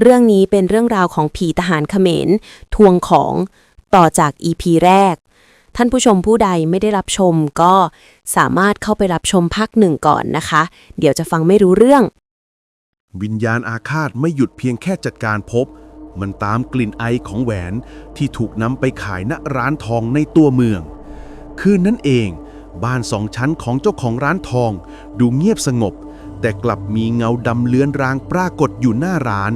เรื่องนี้เป็นเรื่องราวของผีทหารเขมร ทวงของต่อจาก EP แรก ท่านผู้ชมผู้ใดไม่ได้รับชมก็สามารถเข้าไปรับชมภาคหนึ่งก่อนนะคะ เดี๋ยวจะฟังไม่รู้เรื่อง วิญญาณอาฆาตไม่หยุดเพียงแค่จัดการพบ มันตามกลิ่นไอของแหวนที่ถูกนำไปขายณร้านทองในตัวเมือง คืนนั้นเอง บ้านสองชั้นของเจ้าของร้านทอง ดูเงียบสงบ แต่กลับมีเงาดำเลือนรางปรากฏอยู่หน้าร้าน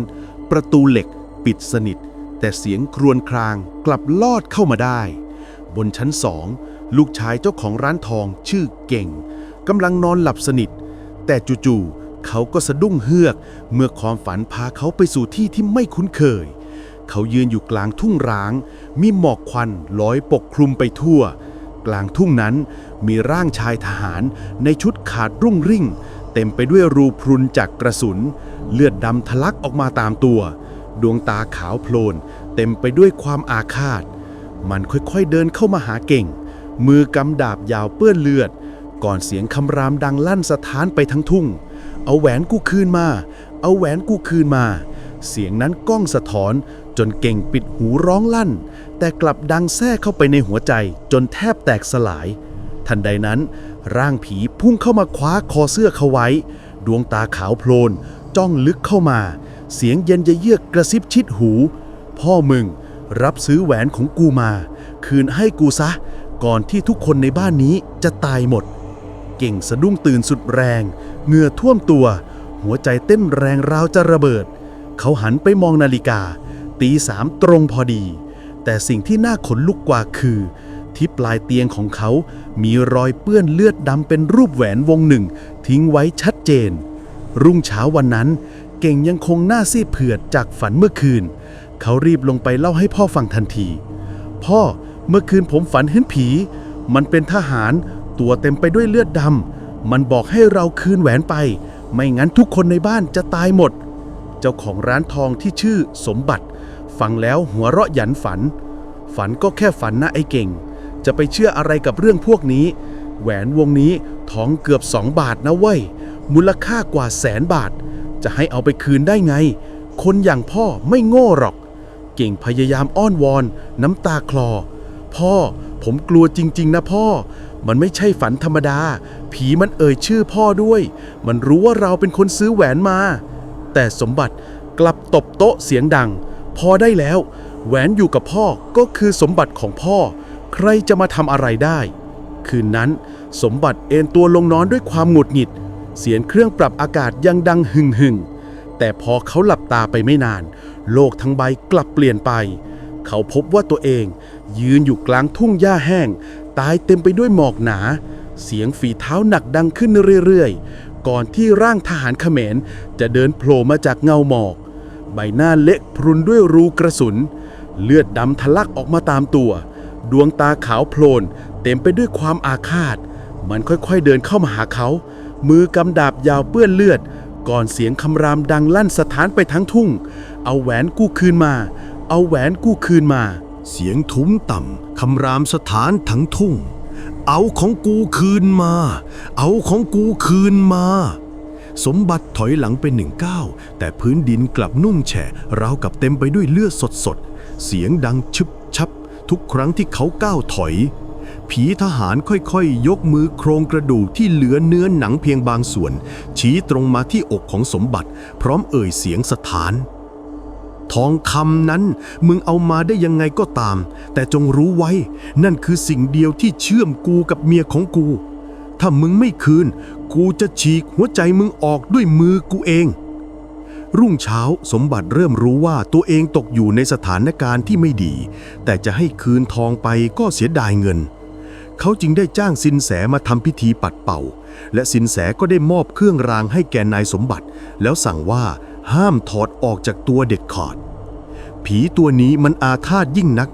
ประตูเหล็กปิดสนิท แต่เสียงครวญครางกลับลอดเข้ามาได้ บนชั้นสองลูกชายเจ้าของร้านทองชื่อเก่งกำลังนอนหลับสนิท แต่จู่ๆเขาก็สะดุ้งเฮือก เมื่อความฝันพาเขาไปสู่ที่ที่ไม่คุ้นเคย เขายืนอยู่กลางทุ่งร้าง มีหมอกควันลอยปกคลุมไปทั่ว กลางทุ่งนั้นมีร่างชายทหารในชุดขาดรุ่งริ่ง เต็มไปด้วยรูพรุนจากกระสุน เลือดดำทะลักออกมาตามตัว ดวงตาขาวโพลน เต็มไปด้วยความอาฆาต มันค่อยๆเดินเข้ามาหาเก่ง มือกำดาบยาวเปื้อนเลือด ก่อนเสียงคำรามดังลั่นสะท้านไปทั้งทุ่ง เอาแหวนกูคืนมา เอาแหวนกูคืนมา เสียงนั้นก้องสะท้อน จนเก่งปิดหูร้องลั่น แต่กลับดังแทรกเข้าไปในหัวใจ จนแทบแตกสลาย ทันใดนั้น ร่างผีพุ่งเข้ามาคว้าคอเสื้อเขาไว้ ดวงตาขาวโพลน จ้องลึกเข้ามา เสียงเย็นเยือกกระซิบชิดหู พ่อมึง รับซื้อแหวนของกูมา คืนให้กูซะ ก่อนที่ทุกคนในบ้านนี้จะตายหมด เก่งสะดุ้งตื่นสุดแรง เหงื่อท่วมตัว หัวใจเต้นแรงราวจะระเบิด เขาหันไปมองนาฬิกา ตีสามตรงพอดี แต่สิ่งที่น่าขนลุกกว่าคือ ที่ปลายเตียงของเขา มีรอยเปื้อนเลือดดำเป็นรูปแหวนวงหนึ่ง ทิ้งไว้ชัดเจน รุ่งเช้าวันนั้น เก่งยังคงหน้าซีดเผือดจากฝันเมื่อคืน เขารีบลงไปเล่าให้พ่อฟังทันที พ่อเมื่อคืนผมฝันเห็นผี มันเป็นทหาร ตัวเต็มไปด้วยเลือดดำมันบอกให้เราคืนแหวนไป ไม่งั้นทุกคนในบ้านจะตายหมด เจ้าของร้านทองที่ชื่อสมบัติ ฟังแล้วหัวเราะหยันฝัน ฝันก็แค่ฝันนะไอ้เก่ง จะไปเชื่ออะไรกับเรื่องพวกนี้ แหวนวงนี้ทองเกือบสองบาทนะเว้ย มูลค่ากว่าแสนบาท จะให้เอาไปคืนได้ไง คนอย่างพ่อไม่โง่หรอก เก่งพยายามอ้อนวอน น้ำตาคลอ พ่อผมกลัวจริง ๆ นะพ่อ มันไม่ใช่ฝันธรรมดา ผีมันเอ่ยชื่อพ่อด้วย มันรู้ว่าเราเป็นคนซื้อแหวนมา แต่สมบัติกลับตบโต๊ะเสียงดัง พอได้แล้ว แหวนอยู่กับพ่อก็คือสมบัติของพ่อ ใครจะมาทำอะไรได้ คืนนั้นสมบัติเอนตัวลงนอนด้วยความหงุดหงิด เสียงเครื่องปรับอากาศยังดังหึ่งหึ่งๆแต่พอเขาหลับตาไปไม่นาน โลกทั้งใบกลับเปลี่ยนไป เขาพบว่าตัวเอง ยืนอยู่กลางทุ่งหญ้าแห้ง ตายเต็มไปด้วยหมอกหนา เสียงฝีเท้าหนักดังขึ้นเรื่อยๆ ก่อนที่ร่างทหารเขมร จะเดินโผล่มาจากเงาหมอก ใบหน้าเละพรุนด้วยรูกระสุน เลือดดำทะลักออกมาตามตัว ดวงตาขาวโพลน เต็มไปด้วยความอาฆาต มันค่อยๆเดินเข้ามาหาเขา มือกำดาบยาวเปื้อนเลือด ก่อนเสียงคำรามดังลั่นสถานไปทั้งทุ่ง เอาแหวนกู้คืนมา เอาแหวนกู้คืนมา เสียงทุ้มต่ำคำรามสถานทั้งทุ่ง เอาของกูคืนมา เอาของกูคืนมาสมบัติถอยหลังไปหนึ่งก้าวแต่พื้นดินกลับนุ่มแฉะราวกับเต็มไปด้วยเลือดสดๆ เสียงดังชึบ ทุกครั้งที่เขาก้าวถอย ผีทหารค่อยๆยกมือโครงกระดูกที่เหลือเนื้อหนังเพียงบางส่วน ชี้ตรงมาที่อกของสมบัติ พร้อมเอ่ยเสียงสถาน ทองคำนั้นมึงเอามาได้ยังไงก็ตาม แต่จงรู้ไว้ นั่นคือสิ่งเดียวที่เชื่อมกูกับเมียของกู ถ้ามึงไม่คืน กูจะฉีกหัวใจมึงออกด้วยมือกูเอง รุ่งเช้าสมบัติเริ่มรู้ว่าตัวเองตกอยู่ในสถานการณ์ที่ไม่ดี แต่จะให้คืนทองไปก็เสียดายเงิน เขาจึงได้จ้างสินแสมาทำพิธีปัดเป่า และสินแสก็ได้มอบเครื่องรางให้แก่นายสมบัติ แล้วสั่งว่าห้ามถอดออกจากตัวเด็ดขาด ผีตัวนี้มันอาฆาตยิ่งนัก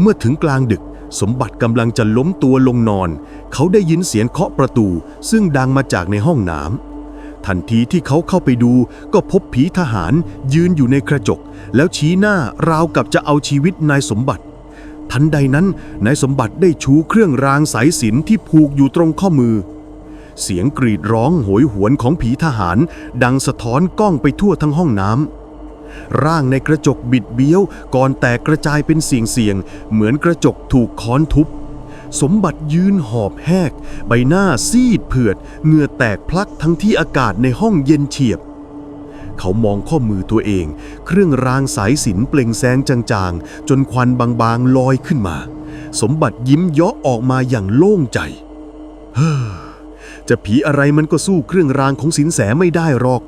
เมื่อถึงกลางดึกสมบัติกำลังจะล้มตัวลงนอน เขาได้ยินเสียงเคาะประตู ซึ่งดังมาจากในห้องน้ำ ทันทีที่เขาเข้าไปดูก็พบผีทหารยืนอยู่ในกระจก แล้วชี้หน้าราวกับจะเอาชีวิตนายสมบัติ ทันใดนั้นนายสมบัติได้ชูเครื่องรางสายสินที่ผูกอยู่ตรงข้อมือ เสียงกรีดร้องโหยหวนของผีทหาร ดังสะท้อนก้องไปทั่วทั้งห้องน้ำร่างในกระจกบิดเบี้ยวก่อนแตกกระจายเป็นเสียงเสียงๆเหมือนกระจกถูกค้อนทุบ สมบัติยืนหอบแหก ใบหน้าซีดเผือด เหงื่อแตกพลักทั้งที่อากาศในห้องเย็นเฉียบ เขามองข้อมือตัวเอง เครื่องรางสายสินเปล่งแสงจางๆ จนควันบางๆลอยขึ้นมา สมบัติยิ้มเยาะออกมาอย่างโล่งใจ เฮ้อ จะผีอะไรมันก็สู้เครื่องรางของสินแสไม่ได้หรอก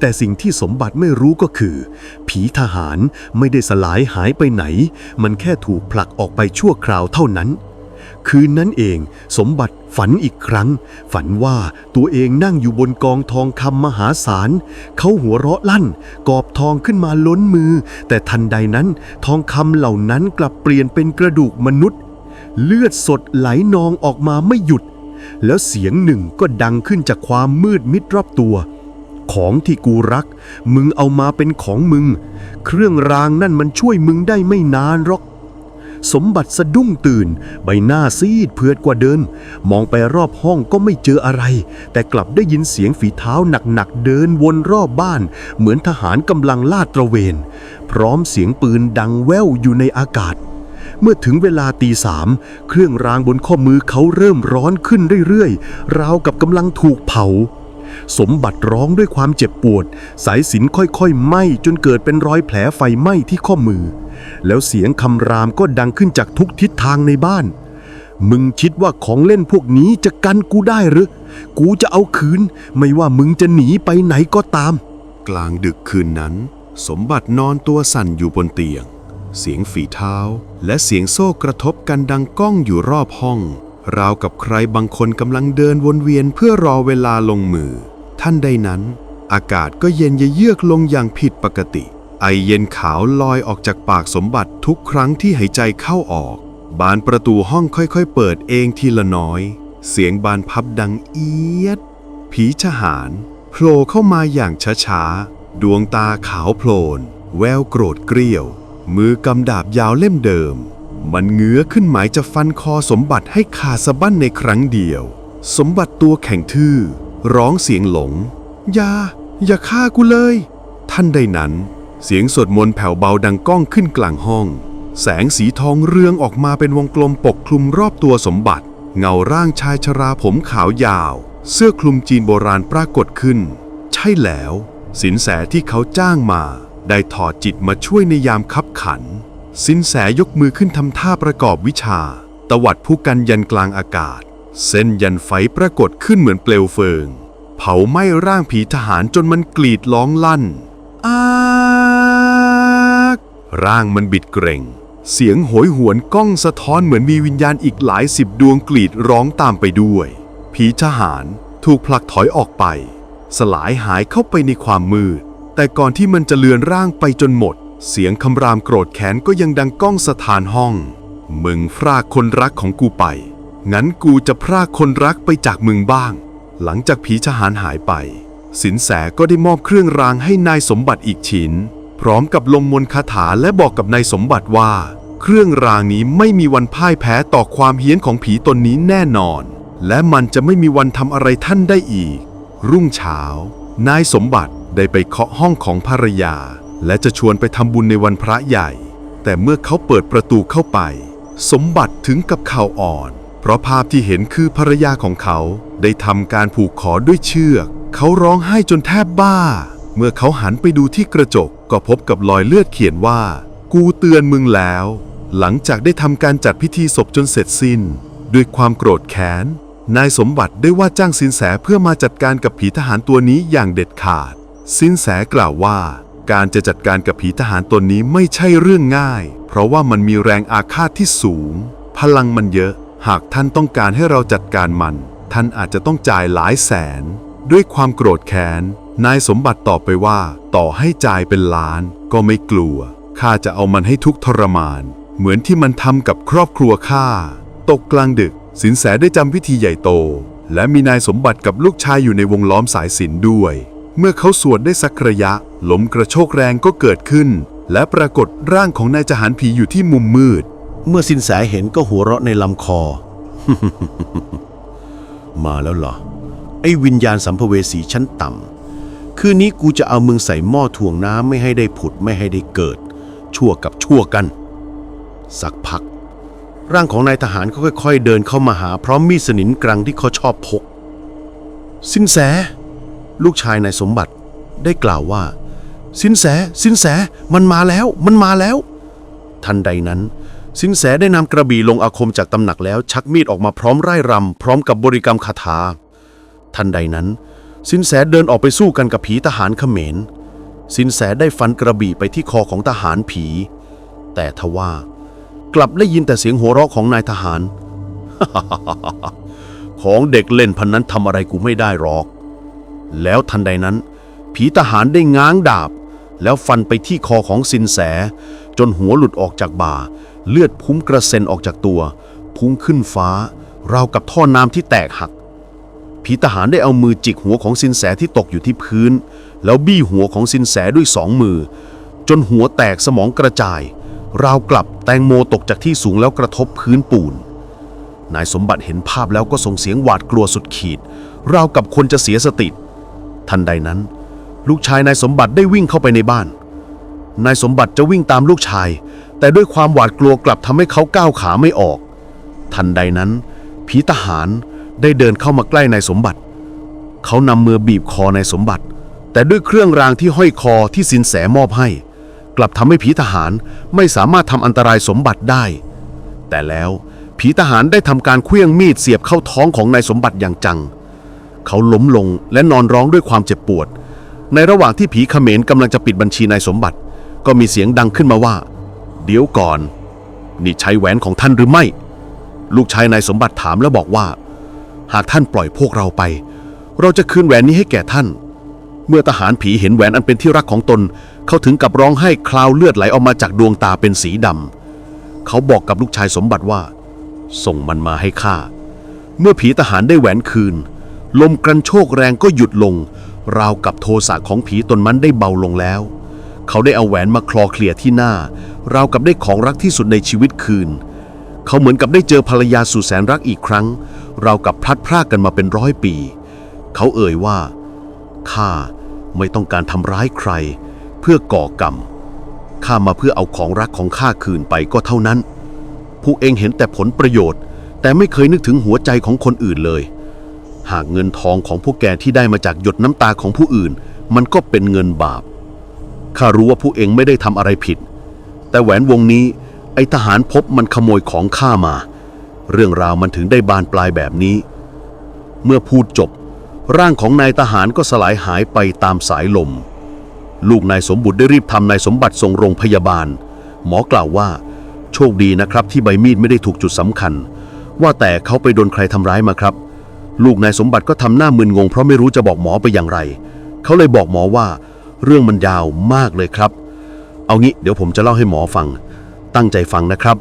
แต่สิ่งที่สมบัติไม่รู้ก็คือ ผีทหารไม่ได้สลายหายไปไหน มันแค่ถูกผลักออกไปชั่วคราวเท่านั้น คืนนั้นเอง สมบัติฝันอีกครั้ง ฝันว่าตัวเองนั่งอยู่บนกองทองคำมหาศาล เขาหัวเราะลั่น กอบทองขึ้นมาล้นมือ แต่ทันใดนั้น ทองคำเหล่านั้นกลับเปลี่ยนเป็นกระดูกมนุษย์ เลือดสดไหลนองออกมาไม่หยุด แล้วเสียงหนึ่งก็ดังขึ้นจากความมืดมิดรอบตัวของที่กูรัก มึงเอามาเป็นของมึง เครื่องรางนั่นมันช่วยมึงได้ไม่นานหรอก สมบัติสะดุ้งตื่น ใบหน้าซีดเผือดกว่าเดิม มองไปรอบห้องก็ไม่เจออะไร แต่กลับได้ยินเสียงฝีเท้าหนักๆเดินวนรอบบ้าน เหมือนทหารกำลังลาดตระเวน พร้อมเสียงปืนดังแว่วอยู่ในอากาศ เมื่อถึงเวลาตีสามเครื่องรางบนข้อมือเขาเริ่มร้อนขึ้นเรื่อยๆ ราวกับกำลังถูกเผา สมบัติร้องด้วยความเจ็บปวด สายสินค่อยๆไหม้จนเกิดเป็นรอยแผลไฟไหม้ที่ข้อมือ แล้วเสียงคำรามก็ดังขึ้นจากทุกทิศทางในบ้าน มึงคิดว่าของเล่นพวกนี้จะกันกูได้หรือ กูจะเอาคืน ไม่ว่ามึงจะหนีไปไหนก็ตาม กลางดึกคืนนั้น สมบัตินอนตัวสั่นอยู่บนเตียง เสียงฝีเท้า และเสียงโซ่กระทบกันดังก้องอยู่รอบห้อง ราวกับใครบางคนกำลังเดินวนเวียนเพื่อรอเวลาลงมือ ท่านใดนั้น อากาศก็เย็นเยือกลงอย่างผิดปกติ ไอเย็นขาวลอยออกจากปากสมบัติทุกครั้งที่หายใจเข้าออก บานประตูห้องค่อยๆ เปิดเองทีละน้อย เสียงบานพับดังเอียด ผีชหารโผล่เข้ามาอย่างช้าๆ ดวงตาขาวโพลน แววโกรธเกรี้ยว มือกำดาบยาวเล่มเดิม มันเงื้อขึ้นหมายจะฟันคอสมบัติให้ขาดสะบั้นในครั้งเดียว สมบัติตัวแข็งทื่อ ร้องเสียงหลง อย่า อย่าฆ่ากูเลย ท่านใดนั้น เสียงสวดมนต์แผ่วเบาดังก้องขึ้นกลางห้อง แสงสีทองเรืองออกมาเป็นวงกลมปกคลุมรอบตัวสมบัติ เงาร่างชายชราผมขาวยาว เสื้อคลุมจีนโบราณปรากฏขึ้น ใช่แล้ว สินแสที่เขาจ้างมา ได้ถอดจิตมาช่วยในยามคับขัน สินแสยกมือขึ้นทำท่าประกอบวิชา ตวัดผู้กันยันกลางอากาศ เส้นยันไฟปรากฏขึ้นเหมือนเปลวเฟิง เผาไหม้ร่างผีทหารจนมันกรีดร้องลั่นอากร่างมันบิดเกร็งเสียงโหยหวนก้องสะท้อนเหมือนมีวิญญาณอีกหลายสิบดวงกรีดร้องตามไปด้วย ผีทหารถูกผลักถอยออกไป สลายหายเข้าไปในความมืด แต่ก่อนที่มันจะเลือนร่างไปจนหมด เสียงคำรามโกรธแค้นก็ยังดังก้องสถานห้อง มึงพรากคนรักของกูไป งั้นกูจะพรากคนรักไปจากมึงบ้าง หลังจากผีทหารหายไป สินแสก็ได้มอบเครื่องรางให้นายสมบัติอีกชิ้น พร้อมกับลงมนคาถาและบอกกับนายสมบัติว่า เครื่องรางนี้ไม่มีวันพ่ายแพ้ต่อความเฮี้ยนของผีตนนี้แน่นอน และมันจะไม่มีวันทำอะไรท่านได้อีก รุ่งเช้า นายสมบัติได้ไปเคาะห้องของภรรยา และจะชวนไปทำบุญในวันพระใหญ่ แต่เมื่อเขาเปิดประตูเข้าไป สมบัติถึงกับข่าวอ่อน เพราะภาพที่เห็นคือภรรยาของเขาได้ทำการผูกคอด้วยเชือก เขาร้องไห้จนแทบบ้า เมื่อเขาหันไปดูที่กระจกก็พบกับรอยเลือดเขียนว่า กูเตือนมึงแล้ว หลังจากได้ทำการจัดพิธีศพจนเสร็จสิ้น ด้วยความโกรธแค้นนายสมบัติได้ว่าจ้างสินแสเพื่อมาจัดการกับผีทหารตัวนี้อย่างเด็ดขาด สินแสกล่าวว่า การจะจัดการกับผีทหารตนนี้ไม่ใช่เรื่องง่าย เพราะว่ามันมีแรงอาฆาตที่สูง พลังมันเยอะ หากท่านต้องการให้เราจัดการมัน ท่านอาจจะต้องจ่ายหลายแสน ด้วยความโกรธแค้น นายสมบัติตอบไปว่า ต่อให้จ่ายเป็นล้าน ก็ไม่กลัว ข้าจะเอามันให้ทุกทรมาน เหมือนที่มันทำกับครอบครัวข้า ตกกลางดึก สินแสได้จำพิธีใหญ่โต และมีนายสมบัติกับลูกชายอยู่ในวงล้อมสายสินด้วย เมื่อเขาสวดได้สักระยะ ลมกระโชกแรงก็เกิดขึ้น และปรากฏร่างของนายจหารผีอยู่ที่มุมมืด เมื่อสินแสเห็นก็หัวเราะในลำคอ มาแล้วเหรอ ไอ้วิญญาณสัมภเวสีชั้นต่ำ คืนนี้กูจะเอามึงใส่หม้อถ่วงน้ำไม่ให้ได้ผุดไม่ให้ได้เกิด ชั่วกับชั่วกัน สักพัก ร่างของนายทหารก็ค่อย ๆ เดินเข้ามาหาพร้อมมีดสนินกลางที่เขาชอบพก สินแส ลูกชายนายสมบัติได้กล่าวว่า สินแสสินแสมันมาแล้ว มันมาแล้ว ทันใดนั้น สินแสได้นำกระบี่ลงอาคมจากตำหนักแล้ว ชักมีดออกมาพร้อมไร่รำพร้อมกับบริกรรมคาถา ทันใดนั้น สินแสเดินออกไปสู้กันกับผีทหารเขมร สินแสได้ฟันกระบี่ไปที่คอของทหารผี แต่ทว่ากลับได้ยินแต่เสียงหัวเราะของนายทหาร ของเด็กเล่นพันนั้นทำอะไรกูไม่ได้หรอก แล้วทันใดนั้น ผีทหารได้ง้างดาบ แล้วฟันไปที่คอของสินแส จนหัวหลุดออกจากบ่า เลือดพุ่งกระเซ็นออกจากตัว พุ่งขึ้นฟ้า ราวกับท่อน้ำที่แตกหัก ผีทหารได้เอามือจิกหัวของสินแสที่ตกอยู่ที่พื้น แล้วบี้หัวของสินแสด้วยสองมือ จนหัวแตกสมองกระจาย ราวกลับแตงโมตกจากที่สูงแล้วกระทบพื้นปูนนายสมบัติเห็นภาพแล้วก็ส่งเสียงหวาดกลัวสุดขีด ราวกับคนจะเสียสติ ทันใดนั้น ลูกชายนายสมบัติได้วิ่งเข้าไปในบ้าน นายสมบัติจะวิ่งตามลูกชาย แต่ด้วยความหวาดกลัวกลับทำให้เขาก้าวขาไม่ออก ทันใดนั้น ผีทหารได้เดินเข้ามาใกล้นายสมบัติ เขานำมือบีบคอนายสมบัติ แต่ด้วยเครื่องรางที่ห้อยคอที่สินแสมอบให้ กลับทำให้ผีทหารไม่สามารถทำอันตรายสมบัติได้ แต่แล้วผีทหารได้ทำการเคลื่องมีดเสียบเข้าท้องของนายสมบัติอย่างจัง เขาล้มลงและนอนร้องด้วยความเจ็บปวด ในระหว่างที่ผีเขมรกำลังจะปิดบัญชีนายสมบัติ ก็มีเสียงดังขึ้นมาว่า เดี๋ยวก่อน นี่ใช้แหวนของท่านหรือไม่ ลูกชายนายสมบัติถามแล้วบอกว่า หากท่านปล่อยพวกเราไป เราจะคืนแหวนนี้ให้แก่ท่าน เมื่อทหารผีเห็นแหวนอันเป็นที่รักของตน เขาถึงกับร้องไห้คลาวเลือดไหลออกมาจากดวงตาเป็นสีดำเขาบอกกับลูกชายสมบัติว่า ส่งมันมาให้ข้าเมื่อผีทหารได้แหวนคืน ลมกระโชกแรงก็หยุดลง ราวกับโทสะของผีตนมันได้เบาลงแล้ว เขาได้เอาแหวนมาคลอเคลียที่หน้า ราวกับได้ของรักที่สุดในชีวิตคืน เขาเหมือนกับได้เจอภรรยาสุดแสนรักอีกครั้ง ราวกับพลัดพรากกันมาเป็นร้อยปี เขาเอ่ยว่าข้าไม่ต้องการทำร้ายใคร เพื่อก่อกรรมข้ามาเพื่อเอาของรักของข้าคืนไปก็เท่านั้นพวกเองเห็นแต่ผลประโยชน์ แต่ไม่เคยนึกถึงหัวใจของคนอื่นเลย หากเงินทองของพวกแกที่ได้มาจากหยดน้ำตาของผู้อื่น มันก็เป็นเงินบาป ข้ารู้ว่าผู้เองไม่ได้ทำอะไรผิด แต่แหวนวงนี้ ไอทหารพบมันขโมยของข้ามา เรื่องราวมันถึงได้บานปลายแบบนี้ เมื่อพูดจบ ร่างของนายทหารก็สลายหายไปตามสายลม ลูกนายสมบุตรได้รีบทำนายสมบัติส่งโรงพยาบาล หมอกล่าวว่า โชคดีนะครับที่ใบมีดไม่ได้ถูกจุดสำคัญ ว่าแต่เขาไปโดนใครทำร้ายมาครับ ลูกนายสมบัติก็ทำหน้ามึนงงเพราะไม่รู้จะบอกหมอไปอย่างไร เขาเลยบอกหมอว่า เรื่องมันยาวมากเลยครับ เอางี้เดี๋ยวผมจะเล่าให้หมอฟัง ตั้งใจฟังนะครับ